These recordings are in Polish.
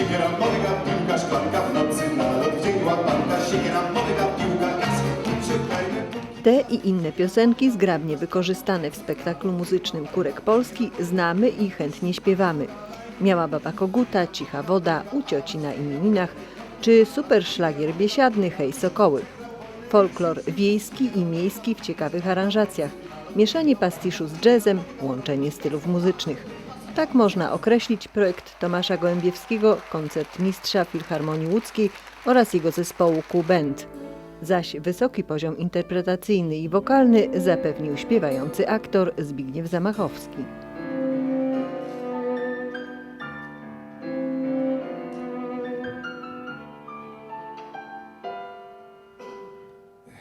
Siekiera, moryga, piłka, szklanka, w nocy nalot, łapanka, siekiera, moryga, piłka. Te i inne piosenki zgrabnie wykorzystane w spektaklu muzycznym Kurek Polski znamy i chętnie śpiewamy. Miała baba koguta, cicha woda, u cioci na imieninach, czy super szlagier biesiadny Hej Sokoły. Folklor wiejski i miejski w ciekawych aranżacjach, mieszanie pastiszu z jazzem, łączenie stylów muzycznych. Tak można określić projekt Tomasza Gołębiewskiego, koncert mistrza Filharmonii Łódzkiej oraz jego zespołu Q-Band. Zaś wysoki poziom interpretacyjny i wokalny zapewnił śpiewający aktor Zbigniew Zamachowski.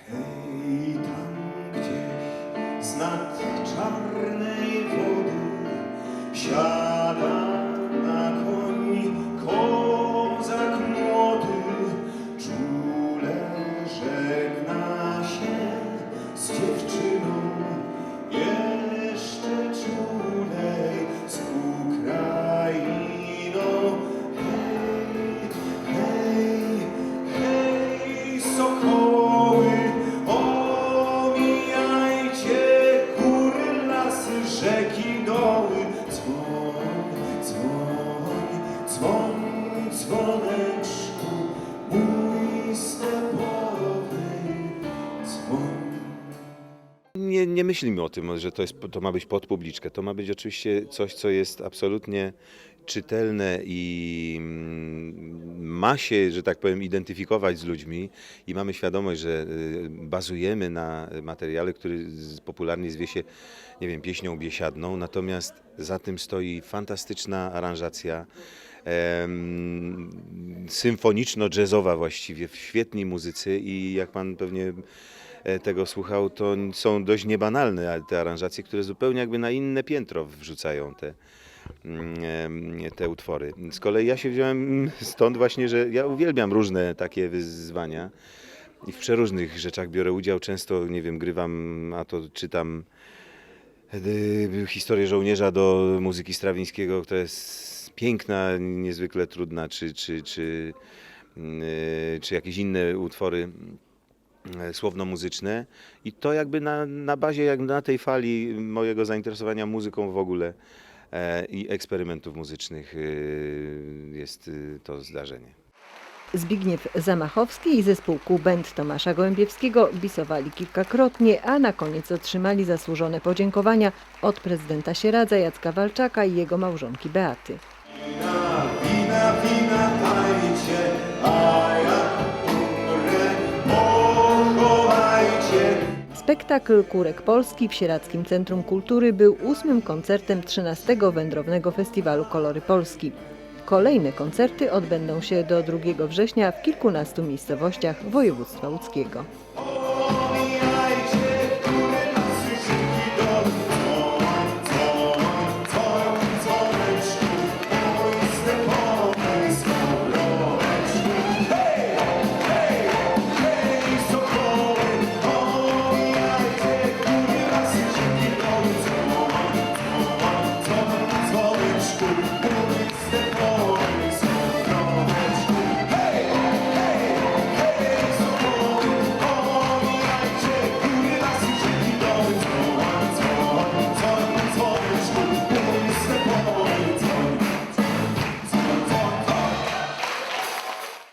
Hej, tam gdzieś Nie, nie myślimy o tym, że to, jest, to ma być pod publiczkę. To ma być oczywiście coś, co jest absolutnie czytelne i mm, ma się, że tak powiem, identyfikować z ludźmi i mamy świadomość, że y, bazujemy na materiale, który popularnie zwie się, nie wiem, pieśnią biesiadną, natomiast za tym stoi fantastyczna aranżacja symfoniczno-jazzowa właściwie, świetni muzycy i jak pan pewnie tego słuchał, to są dość niebanalne te aranżacje, które zupełnie jakby na inne piętro wrzucają te, mm, em, te utwory. Z kolei ja się wziąłem stąd właśnie, że ja uwielbiam różne takie wyzwania i w przeróżnych rzeczach biorę udział. Często, nie wiem, grywam, a to czytam y, historię żołnierza do muzyki Strawińskiego, która jest piękna, niezwykle trudna, czy, czy, czy, y, czy jakieś inne utwory e, słowno-muzyczne i to jakby na, na bazie, jak na tej fali mojego zainteresowania muzyką w ogóle e, i eksperymentów muzycznych y, jest y, to zdarzenie. Zbigniew Zamachowski i zespół Q-Band Tomasza Gołębiewskiego bisowali kilkakrotnie, a na koniec otrzymali zasłużone podziękowania od prezydenta Sieradza Jacka Walczaka i jego małżonki Beaty. Spektakl Kurek Polski w Sieradzkim Centrum Kultury był ósmym koncertem 13 Wędrownego Festiwalu Kolory Polski. Kolejne koncerty odbędą się do 2 września w kilkunastu miejscowościach województwa łódzkiego.